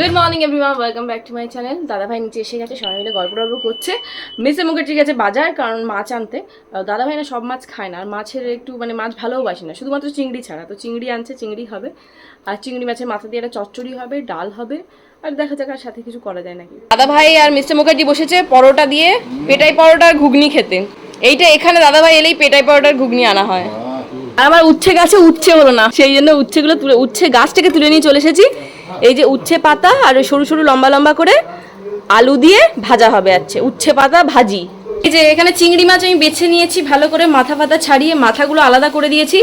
Good morning everyone welcome back to my channel দাদাভাই নিচে এসে গেছে সবাই মিলে গল্প টল্প করছে। মিসে মুখার্জি গেছে বাজার কারণ মাছ আনতে। দাদাভাই না সব মাছ খায় না আর মাছের একটু মানে মাছ ভালোবাসে না শুধুমাত্র চিংড়ি ছাড়া। তো চিংড়ি আনছে চিংড়ি হবে। আর চিংড়ি মাছের মাথা দিয়ে একটা চচ্চড়ি হবে ডাল হবে আর দেখা যাক আর সাথে কিছু করা যায় নাকি। দাদাভাই আর মিস্টার মুখার্জি বসেছে পরোটা দিয়ে পেটাই পরোটার ঘুগনি খেতে। এইটা এখানে দাদাভাই এলেই পেটাই পরোটার ঘুগনি আনা হয়। আর আমার উচ্ছে গাছে উচ্ছে হলো না সেই জন্য উচ্ছেগুলো তুলে উচ্ছে গাছ থেকে তুলে নিয়ে চলে এসেছি। এই যে উচ্ছে পাতা আর ওই সরু সরু লম্বা লম্বা করে আলু দিয়ে ভাজা হবে আছে উচ্ছে পাতা ভাজি। এই যে এখানে চিংড়ি মাছ আমি বেছে নিয়েছি, ভালো করে মাথা ফাতা ছাড়িয়ে মাথাগুলো আলাদা করে দিয়েছি।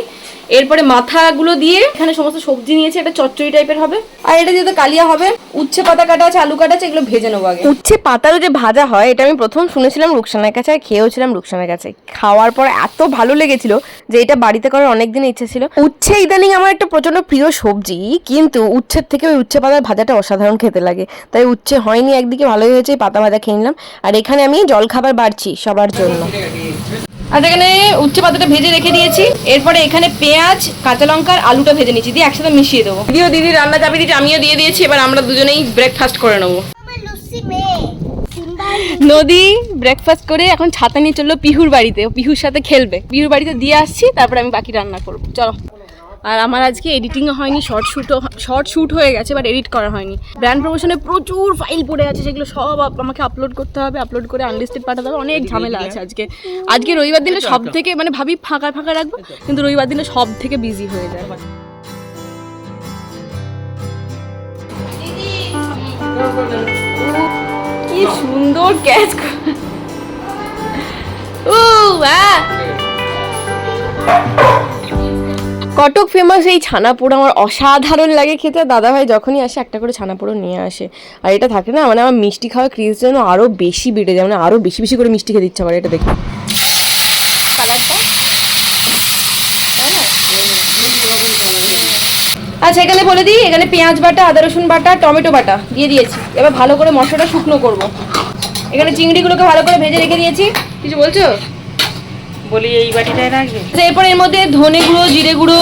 এরপরে মাথাগুলো দিয়ে এখানে সমস্ত সবজি নিয়েছি, এটা চচ্চড়ি টাইপের হবে। আর এটা যেহেতু কালিয়া হবে, উচ্ছে পাতা কাটা আছে, আলু কাটা আছে, এগুলো ভেজে নেব আগে। উচ্ছে পাতারও যে ভাজা হয়, এটা আমি প্রথম শুনেছিলাম রুকসানের কাছে, আর খেয়েওছিলাম রুকসানের কাছে। খাওয়ার পর এত ভালো লেগেছিল যে এটা বাড়িতে করার অনেক দিন ইচ্ছে ছিল। উচ্ছে ইদানিং আমার একটা প্রচণ্ড প্রিয় সবজি, কিন্তু উচ্ছের থেকে ওই উচ্ছে পাতার ভাজাটা অসাধারণ খেতে লাগে। তাই উচ্ছে হয়নি, একদিকে ভালোই হয়েছে পাতা ভাজা খেয়ে নিলাম। আর এখানে আমি জল খাবার বাড়ছি সবার জন্য। আর এখানে উচ্ছে পাতাটা ভেজে রেখে দিয়েছি। এরপরে এখানে পেঁয়াজ কাঁচা লঙ্কা আর আলুটা ভেজে নিয়েছি দিয়ে একসাথে মিশিয়ে দেবো। দিদিও দিদি রান্না চাপি দিয়েছি আমিও দিয়ে দিয়েছি এবার আমরা দুজনেই ব্রেকফাস্ট করে নেব। নদী ব্রেকফাস্ট করে এখন ছাতা নিয়ে চলল পিহুর বাড়িতে পিহুর সাথে খেলবে। পিহুর বাড়িতে দিয়ে আসছি তারপরে আমি বাকি রান্না করব। চলো। আর আমার আজকে এডিটিংও হয়নি শর্ট শ্যুটও শর্ট শ্যুট হয়ে গেছে বাট এডিট করা হয়নি। ব্র্যান্ড প্রমোশনে প্রচুর ফাইল পড়ে আছে সেগুলো সব আমাকে আপলোড করতে হবে আপলোড করে আনলিস্টেড পাঠাতে হবে অনেক ঝামেলা আছে আজকে। আজকে রবিবার দিনে সব থেকে মানে ভাবি ফাঁকা ফাঁকা রাখব কিন্তু রবিবার দিনে সব থেকে বিজি হয়ে যায়। কি সুন্দর ক্যাচ ও আহ কটক ফেমাস এই ছানাপোড়া আমার অসাধারণ লাগে খেতে। দাদা ভাই যখনই আসে একটা করে ছানাপোড়া নিয়ে আসে। আর এটা থাকে না মানে আমার মিষ্টি খাওয়া ক্রিজ যেন আরও বেশি বেড়ে যায় মানে আরও বেশি বেশি করে মিষ্টি খেতে ইচ্ছা করে এটা দেখে আচ্ছা এখানে বলে দিই এখানে পেঁয়াজ বাটা আদা রসুন বাটা টমেটো বাটা দিয়ে দিয়েছি। এবার ভালো করে মশলাটা শুকনো করব। এখানে চিংড়িগুলোকে ভালো করে ভেজে রেখে দিয়েছি। কিছু বলছো? বলি এই বাটিটায় রাখবে? আচ্ছা, এরপর এর মধ্যে ধনে গুঁড়ো জিরে গুঁড়ো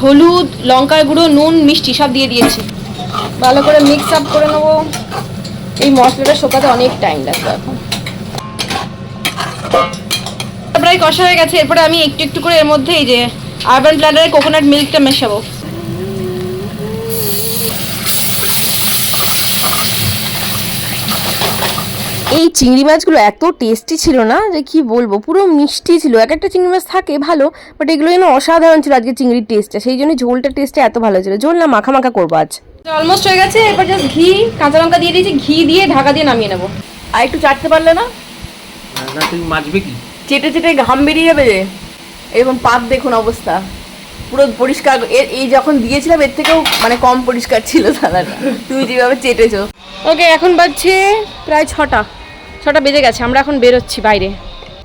হলুদ লঙ্কার গুঁড়ো নুন মিষ্টি সব দিয়ে দিয়েছি। ভালো করে মিক্স আপ করে নেব। এই মশলাটা শোকাতে অনেক টাইম লাগবে এখন। প্রায় কষা হয়ে গেছে এরপরে আমি একটু একটু করে এর মধ্যে এই যে আরবান প্ল্যাটারের কোকোনাট মিল্কটা মেশাবো। এই চিংড়ি মাছগুলো এত টেস্টি ছিল না যে কি বলব পুরো মিষ্টি ছিল। এক একটা চিংড়ি মাছ থাকে ভালো বাট এগুলো যেন অসাধারণ ছিল আজকে চিংড়ির টেস্টটা সেই জন্য ঝোলটা টেস্টটা এত ভালো ছিল। ঝোল না মাখা মাখা করব আজ। অলমোস্ট হয়ে গেছে এবার জাস্ট ঘি কাঁচা লঙ্কা দিয়ে দিয়েছি ঘি দিয়ে ঢাকা দিয়ে নামিয়ে নেব। আর একটু চাটতে পারলে না? না তুই মাছবে কি? চেটে চেটে ঘাম বেরিয়ে যাবে যে। এরকম পাত দেখুন অবস্থা। পুরো পরিষ্কার এর এই যখন দিয়েছিলাম এর থেকেও মানে কম পরিষ্কার ছিল থালাটা তুমি যেভাবে চেটেছো। ওকে এখন বাজছে প্রায় ছটা। ছটা বেজে গেছে, আমরা এখন বেরোচ্ছি বাইরে।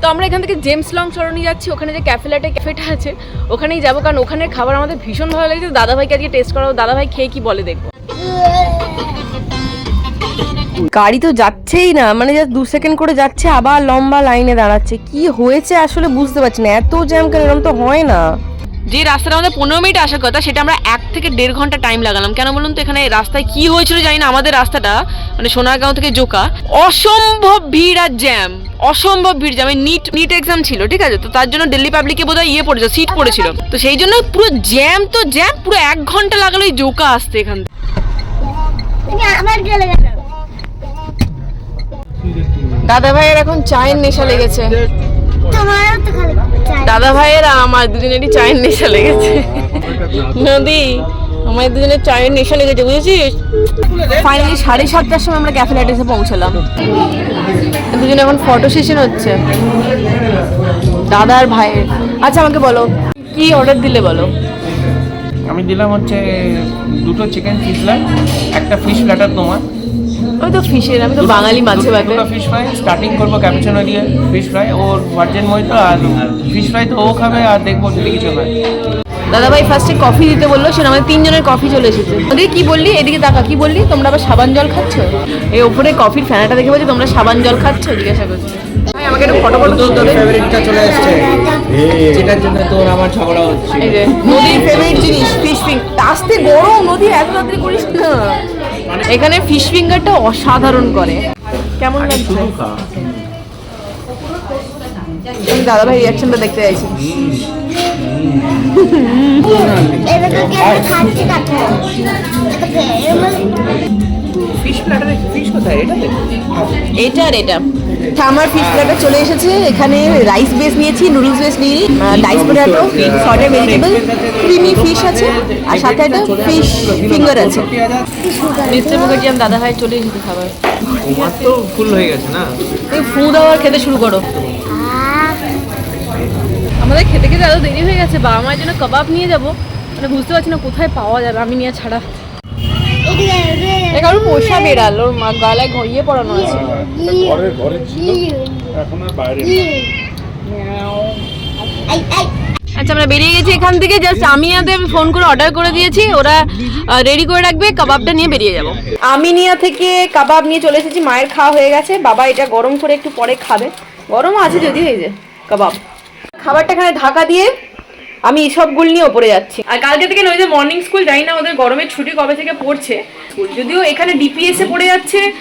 তো আমরা এখান থেকে জেমস লং সরণি যাচ্ছি, ওখানে যে ক্যাফে লাটে ক্যাফেটা আছে, ওখানেই যাব, কারণ ওখানের খাবার আমাদের ভীষণ ভালো লেগেছে। দাদাভাইকে আজকে টেস্ট করাবো, দাদাভাই খেয়ে কি বলে দেখব। গাড়ি তো যাচ্ছেই না মানে দু সেকেন্ড করে যাচ্ছে, আবার লম্বা লাইনে দাঁড়াচ্ছে। কি হয়েছে আসলে বুঝতে পারছি না, এত জ্যাম কেন এরকম তো হয় না। যে রাস্তাটা আমাদের পনেরো মিনিট আসার কথা সেটা আমরা এক থেকে দেড় ঘণ্টা টাইম লাগালাম। কেন বলুন তো এখানে রাস্তায় কি হয়েছিল জানি না আমাদের রাস্তাটা মানে সোনারগাঁও থেকে জোকা। অসম্ভব ভিড় আর জ্যাম অসম্ভব ভিড় জ্যাম নিট নিট এক্সাম ছিল ঠিক আছে? তো তার জন্য দিল্লি পাবলিকে বোধহয় ইয়ে পড়েছিল সিট পড়েছিল। তো সেই জন্য পুরো জ্যাম তো জ্যাম পুরো এক ঘণ্টা লাগালো এই জোকা আসতে এখান থেকে। দাদা ভাইয়ের এখন চায়ের নেশা লেগেছে। দাদা ভাইয়ের আর আমার দুজনেরই চায়ের নেশা লেগেছে। নদী আমার দুজনের চায়ের নেশা লেগেছে বুঝেছিস? ফাইনালি সাড়ে সাতটার সময় আমরা ক্যাফে লাইট এসে পৌঁছলাম। দুজনে এখন ফটো সেশন হচ্ছে। দাদা আর ভাইয়ের। আচ্ছা আমাকে বলো কি অর্ডার দিলে বলো? আমি দিলাম হচ্ছে দুটো চিকেন ফিশলাম একটা ফিশ প্ল্যাটার তোমার। ওই তো ফিশের আমি তো বাঙালি মাছে ভাতে দুটো ফিশ ফ্রাই স্টার্টিং করব ক্যাপুচিনো দিয়ে ফিশ ফ্রাই ওর ভার্জিন মহিতো আর ফিশ ফ্রাই তো ও খাবে আর দেখব যদি কিছু হয় দাদা ভাই ফার্স্টে কফি দিতে বলল সেটা আমাদের তিনজনের কফি চলে এসেছে। ওদের কি বললি? এদিকে তাকা কি বললি? তোমরা আবার সাবান জল খাচ্ছ? এই ওপরে কফির ফ্যানাটা দেখে বলছি তোমরা সাবান জল খাচ্ছ? জিজ্ঞাসা করছি। ভাই আমাকে একটু ফটো ফটো হবে ফেভারিটটা চলে আসছে যেটার জন্য তোর আমার ঝগড়া হচ্ছে। এই যে নদীর ফেভারিট জিনিস ফিশ ফিং আসতে গরম নদী এত তাড়াতাড়ি করিস না। এখানে ফিশ ফিঙ্গারটা অসাধারণ করে। কেমন লাগছে? আমি দাদা ভাই রিয়াকশনটা দেখতে চাইছি। এটা তো ফিশ প্ল্যাটারে ফিশ কোথায়? এটা এটা আর এটা। আমার ফিশ প্লেটার চলে এসেছে। এখানে রাইস বেস নিয়েছি নুডলস বেস নিয়ে। Dice potato sorted vegetable creamy fish আছে আর সাথে একটা ফিশ ফিঙ্গার আছে। মিস্টার মুখার্জি আমি দাদা ভাই চলে এসেছে খাবার। তোমার তো ফুল হয়ে গেছে না? এই ফু দাওয়ার খেতে শুরু করো। আহ আমাদের খেতে খেতে এত দেরি হয়ে গেছে বাবা মায়ের জন্য কাবাব নিয়ে যাব। মানে বুঝতে পারছি না কোথায় পাওয়া যাবে আমি নিয়ে ছাড়া। কারণ পোষা বেড়াল, ওর মা গালায় ঘড়িয়ে পড়ানো আছে। আচ্ছা আমরা বেরিয়ে গেছি এখান থেকে। জাস্ট আমি আদের ফোন করে অর্ডার করে দিয়েছি। ওরা রেডি করে রাখবে, কাবাবটা নিয়ে বেরিয়ে যাব। আমিনিয়া থেকে কাবাব নিয়ে চলে এসেছি, মায়ের খাওয়া হয়ে গেছে। বাবা এটা গরম করে একটু পরে খাবে। গরম আছে যদি এই যে, কাবাব। খাবারটা এখানে ঢাকা দিয়ে আমি সবগুলো নিয়ে ওপরে যাচ্ছি। আর কালকে থেকে নয় যে মর্নিং স্কুল জানি না ওদের গরমের ছুটি কবে থেকে পড়ছে। স্কুল যদিও এখানে ডিপিএস পড়ে যাচ্ছে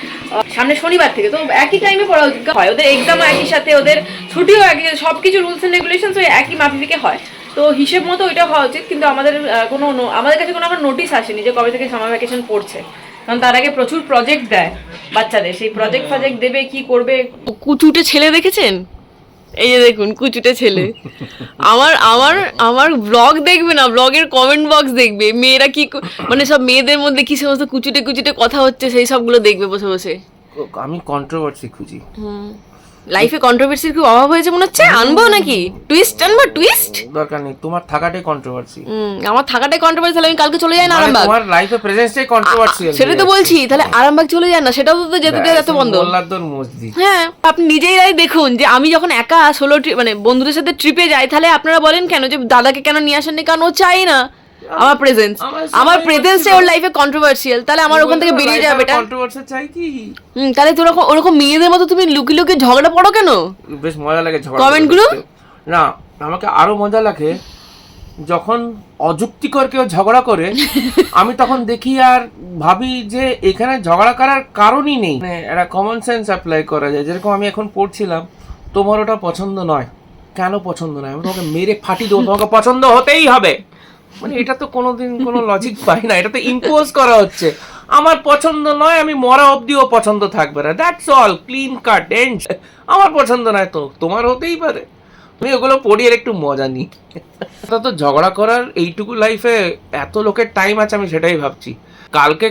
সামনে শনিবার থেকে তো একই টাইমে পড়া উচিত। হয় ওদের এক্সামও একই সাথে ওদের ছুটিও একই সব কিছু রুলস অ্যান্ড রেগুলেশন ওই একই মাফিকে হয়। তো হিসেব মতো ওইটা হওয়া উচিত কিন্তু আমাদের কোনো নো- আমাদের কাছে কোনো আমার নোটিশ আসেনি যে কবে থেকে সামার ভ্যাকেশন পড়ছে। কারণ তার আগে প্রচুর প্রজেক্ট দেয় বাচ্চাদের সেই প্রজেক্ট ফজেক্ট দেবে কি করবে? কুচুটে ছেলে দেখেছেন? এই যে দেখুন কুচুটে ছেলে। আমার আমার আমার ব্লগ দেখবে না ব্লগের কমেন্ট বক্স দেখবে। মেয়েরা কি মানে সব মেয়েদের মধ্যে কি সমস্ত কুচুটে কুচুটে কথা হচ্ছে সেই সবগুলো দেখবে বসে বসে। আমি কন্ট্রোভার্সি খুঁজি। লাইফে কন্ট্রোভার্সির কি অভাব হয়েছে মনে হচ্ছে? আনব নাকি? টুইস্ট আনব? টুইস্ট দরকার নেই তোমার থাকাটাই কন্ট্রোভার্সি আমার থাকাটাই কন্ট্রোভার্সি তাহলে আমি কালকে চলে যাই না আরামবাগ? তোমার লাইফে প্রেজেন্সটাই কন্ট্রোভার্সিয়াল সেটাই তো বলছি তাহলে আরামবাগ চলে যান না? সেটাও তো যেতে দেওয়া এত বন্ধ। মসজিদ। হ্যাঁ আপনি নিজেই নিজেরাই দেখুন যে আমি যখন একা সোলো মানে বন্ধুদের সাথে ট্রিপে যাই তাহলে আপনারা বলেন কেন যে দাদাকে কেন নিয়ে আসেননি? কারণ ও চাই না। আমার প্রেজেন্স আমার প্রেজেন্সে ওর লাইফে কন্ট্রোভার্সিয়াল তাহলে আমার ওখান থেকে বেরিয়ে যাবে এটা কন্ট্রোভার্সি চাই কি? হুম তাহলে তো ওরকম মেয়েদের মতো তুমি লুকি লুকি ঝগড়া পড়ো কেন? বেশ মজা লাগে ঝগড়া করতে। গুলো? না আমাকে আরও মজা লাগে যখন অযুক্তিকর কেউ ঝগড়া করে আমি তখন দেখি আর ভাবি যে এখানে ঝগড়া করার কারণই নেই। মানে একটা কমন সেন্স অ্যাপ্লাই করা যায়। যেরকম আমি এখন পড়ছিলাম তোমার ওটা পছন্দ নয়। কেন পছন্দ নয়? আমি তোমাকে মেরে ফাটি দেবো তোমাকে পছন্দ হতেই হবে। মানে এটা তো কোনোদিন কোনো লজিক পাই না, এটা তো ইম্পোজ করা হচ্ছে। আমার পছন্দ নয়, আমি মরা অবধিও পছন্দ থাকবে না। That's all clean cut and আমার পছন্দ নয় তো, তোমার হতেই পারে। আমি ওগুলো পড়ি আর একটু মজা নিই তা তো ঝগড়া করার এইটুকু লাইফে এত লোকের টাইম আছে, আমি সেটাই ভাবছি। কালকে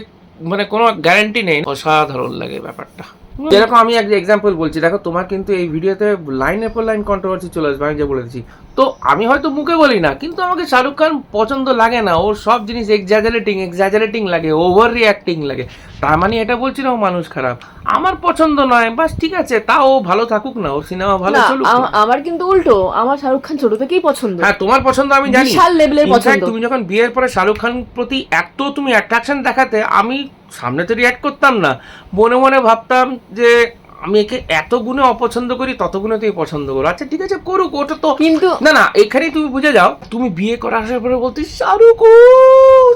মানে কোনো গ্যারান্টি নেই। অসাধারণ লাগে ব্যাপারটা। যেরকম আমি এক এক্সাম্পল বলছি, দেখো তোমার কিন্তু এই ভিডিওতে লাইনের পর লাইন কন্ট্রোভার্সি চলে আসবে, আমি যে বলে দিচ্ছি তো আমি হয়তো মুখে বলি না কিন্তু আমাকে শাহরুখ খান পছন্দ লাগে না। ওর সব জিনিস এক্সাজারেটিং এক্সাজারেটিং লাগে ওভার রিয়াক্টিং লাগে। তার মানে এটা বলছি না ও মানুষ খারাপ। আমার পছন্দ নয় বাস ঠিক আছে তা ও ভালো থাকুক না ওর সিনেমা ভালো চলুক আমার কিন্তু উল্টো আমার শাহরুখ খান ছোট থেকেই পছন্দ। হ্যাঁ তোমার পছন্দ আমি জানি। বিশাল fact, পছন্দ। তুমি যখন বিয়ের পরে শাহরুখ খান প্রতি এত তুমি অ্যাট্রাকশন দেখাতে আমি সামনে তো রিয়াক্ট করতাম না। মনে মনে ভাবতাম যে আমি একে এত গুণে অপছন্দ করি তত গুণে তুই পছন্দ করো। আচ্ছা ঠিক আছে করুক ওটা তো কিন্তু না না এখানেই তুমি বুঝে যাও তুমি বিয়ে করে আসার পরে বলতে শাহরুখ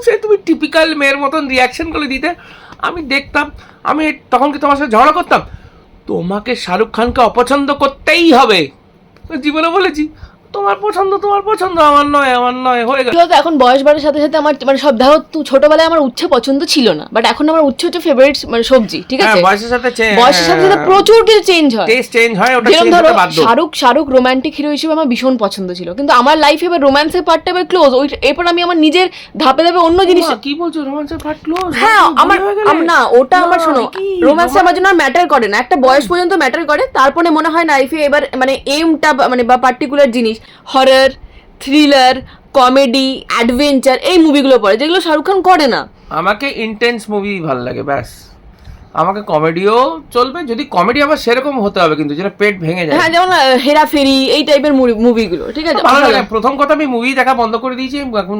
সে তুমি টিপিক্যাল মেয়ের মতন রিয়াকশন করে দিতে। আমি দেখতাম আমি তখন কি তোমার সাথে ঝগড়া করতাম? তোমাকে শাহরুখ খানকে অপছন্দ করতেই হবে। জীবনে বলেছি তোমার পছন্দ তোমার পছন্দ আমার নয় আমার নয় হয়ে গেল। বলতো এখন বয়স বাড়ার সাথে সাথে আমার মানে সব ধরো তু- ছোটবেলায় আমার উচ্ছে পছন্দ ছিল না বাট এখন আমার উচ্ছে হচ্ছে ফেভারিট মানে সবজি ঠিক হ্যাঁ আছে? বয়সের সাথে বয়সের সাথে সাথে প্রচুর কিছু চেঞ্জ হয়। টেস্ট চেঞ্জ হয় ওটা চেঞ্জ হতে বাধ্য। শাহরুখ শাহরুখ রোমান্টিক হিরো হিসেবে আমার ভীষণ পছন্দ ছিল কিন্তু আমার লাইফে এবার রোম্যান্সের পার্টটা এবার ক্লোজ ওই এরপর আমি আমার নিজের ধাপে ধাপে অন্য জিনিস কি বলছো রোমান্সের পার্ট ক্লোজ হ্যাঁ আমার না ওটা আমার শোনো রোম্যান্স আমার জন্য ম্যাটার করে না একটা বয়স পর্যন্ত ম্যাটার করে তারপরে মনে হয় লাইফে এবার মানে এমটা মানে বা পার্টিকুলার জিনিস হরর থ্রিলার কমেডি অ্যাডভেঞ্চার এই মুভিগুলো পড়ে, যেগুলো শাহরুখ খান করে না। আমাকে ইন্টেন্স মুভি ভালো লাগে, ব্যাস। আমাকে কমেডিও চলবে যদি কমেডি আবার সেরকম হতে হবে কিন্তু যেটা পেট ভেঙে যায়। হ্যাঁ যেমন আহ, হেরাফেরি এই টাইপের মুভিগুলো ঠিক আছে? ভালো লাগে। প্রথম কথা আমি মুভি দেখা বন্ধ করে দিয়েছি এখন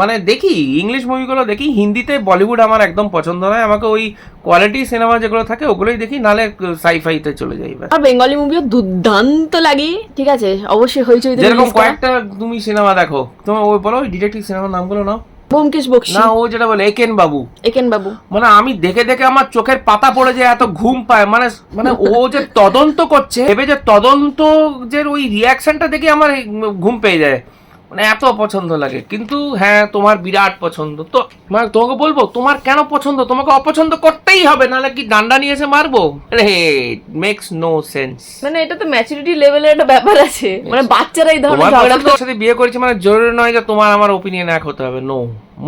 মানে দেখি ইংলিশ মুভিগুলো দেখি হিন্দিতে বলিউড আমার একদম পছন্দ নয় আমাকে ওই কোয়ালিটি সিনেমা যেগুলো থাকে ওগুলোই দেখি নালে সাইফাইতে চলে যাই। আর বেঙ্গলি মুভিও দুর্দান্ত লাগে ঠিক আছে? অবশ্যই হয়েছে যেরকম কয়েকটা তুমি সিনেমা দেখো তোমার ওই বলো ওই ডিটেকটিভ সিনেমার নামগুলো নাও। ব্যোমকেশ বক্সি। না ও যেটা বলে একেন বাবু। একেন বাবু। মানে আমি দেখে দেখে আমার চোখের পাতা পড়ে যায় এত ঘুম পায়। মানে মানে ও যে তদন্ত করছে ভেবে যে তদন্ত যে ওই রিয়াকশনটা দেখে আমার ঘুম পেয়ে যায়। মানে এত পছন্দ লাগে। কিন্তু হ্যাঁ তোমার বিরাট পছন্দ। তো মানে তোমাকে বলব তোমার কেন পছন্দ? তোমাকে অপছন্দ করতেই হবে নাহলে কি ডান্ডা নিয়ে এসে মারবো? মেক্স নো সেন্স মানে এটা তো ম্যাচুরিটি লেভেলের একটা ব্যাপার আছে। মানে বাচ্চারা এই ধরনের তোমার ঝগড়া পছন্দের সাথে বিয়ে করেছে মানে জরুরি নয় যে তোমার আমার ওপিনিয়ন এক হতে হবে no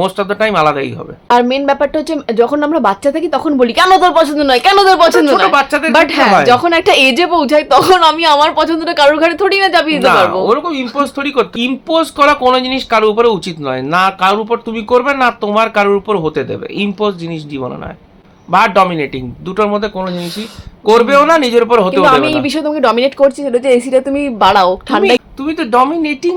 most of the time আলাদাই হবে। আর মেন ব্যাপারটা হচ্ছে যখন আমরা বাচ্চা থাকি তখন বলি কেন তোর পছন্দ নয়? কেন তোর পছন্দ ছোট বাচ্চাদের বাট হ্যাঁ যখন একটা এজে পৌঁছাই তখন আমি আমার পছন্দটা কারোর ঘরে থোড়ি না চাপিয়ে দিতে পারব। ওরকম ইম্পোজ থরি করতে ইম্পোজ করা কোনো জিনিস কারোর উপরে উচিত নয়। না কারোর উপর তুমি করবে না তোমার কারোর উপর হতে দেবে। ইম্পোজ জিনিস জীবনে নয়। বা ডমিনেটিং দুটোর মধ্যে কোনো জিনিসই করবেও না নিজের উপর হতেও কিন্তু আমি এই বিষয়ে তোমাকে ডমিনেট করছি সেটা হচ্ছে এসিটা তুমি বাড়াও ঠান্ডা তুমি- তো ডমিনেটিং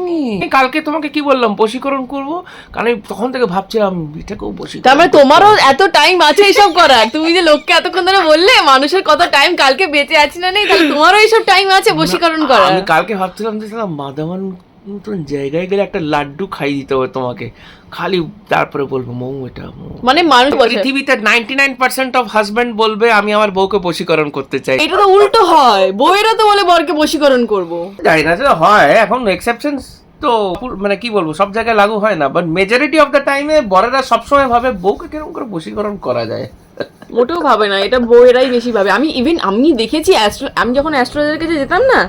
কালকে তোমাকে কি বললাম? বশীকরণ করব? কারণ আমি তখন থেকে ভাবছিলাম এটাকেও বসি তার মানে তোমারও এত টাইম আছে এইসব করার? তুমি যে লোককে এতক্ষণ ধরে বললে মানুষের কত টাইম কালকে বেঁচে আছি না নেই তাহলে তোমারও এইসব টাইম আছে বশীকরণ করার। আমি কালকে ভাবছিলাম যে সালা মাদামান নতুন জায়গায় গেলে একটা লাড্ডু খাই দিতে হবে তোমাকে। খালি তারপরে বলব মৌ এটা মানে মানুষ পৃথিবীতে ninety nine percent of husband বলবে আমি আমার বউকে বশীকরণ করতে চাই। এটা তো উল্টো হয়। বউয়েরা তো বলে বরকে বশীকরণ করব। জানি না যে হয়। এখন এক্সেপশনস তো মানে কি বলব সব জায়গায় লাগু হয় না। বাট মেজরিটি অফ দ্য টাইমে বড়রা সবসময় ভাবে বউকে কীরকম করে বশীকরণ করা যায়। মোটেও ভাবে না এটা বউয়েরাই বেশি ভাবে। আমি ইভেন আমি দেখেছি আমি যখন অ্যাস্ট্রোলজারের কাছে যেতাম না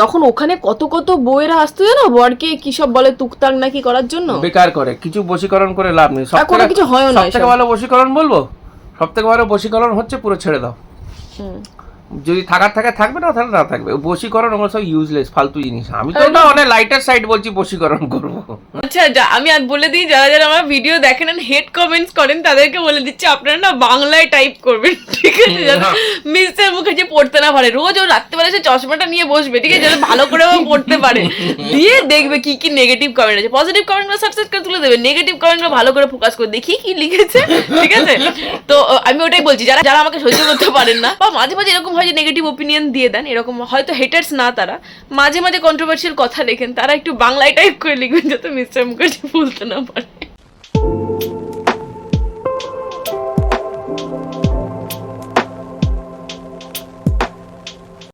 তখন ওখানে কত কত বউয়েরা আসতো জানো? বরকে কি সব বলে তুকতাক নাকি করার জন্য? বেকার করে কিছু বশীকরণ করে লাভ নেই। সব করে কিছু হয় না সব থেকে ভালো বশীকরণ বলব? সব থেকে ভালো বশীকরণ হচ্ছে পুরো ছেড়ে দাও। হুম। যদি থাকার থাকে থাকবে না থাকলে না থাকবে। বশীকরণ ওগুলো সব ইউজলেস ফালতু জিনিস। আমি তো না অনেক লাইটার সাইড বলছি বশীকরণ করব। আচ্ছা যা- আমি আজ বলে দিই যারা যারা আমার ভিডিও দেখেন হেড কমেন্টস করেন তাদেরকে বলে দিচ্ছি আপনারা না বাংলায় টাইপ করবেন ঠিক আছে? যাতে মিস্টার মুখার্জি পড়তে না পারে। রোজ ও রাত্রেবেলা সে চশমাটা নিয়ে বসবে ঠিক আছে? যাতে ভালো করে ও পড়তে পারে। দিয়ে দেখবে কি কি নেগেটিভ কমেন্ট আছে। পজিটিভ কমেন্টগুলো সাবসেট করে তুলে দেবে। নেগেটিভ কমেন্টগুলো ভালো করে ফোকাস করে দেখি কি লিখেছে ঠিক আছে? তো আমি ওটাই বলছি যারা যারা আমাকে সহ্য করতে পারেন না বা মাঝে মাঝে এরকম হয় যে নেগেটিভ ওপিনিয়ন দিয়ে দেন, এরকম হয়তো হেটার্স না তারা। মাঝে মাঝে কন্ট্রোভার্সিয়াল কথা লেখেন, তারা একটু বাংলায় টাইপ করে লিখবেন যাতে মিস্টার মুখার্জি বলতে না পারে।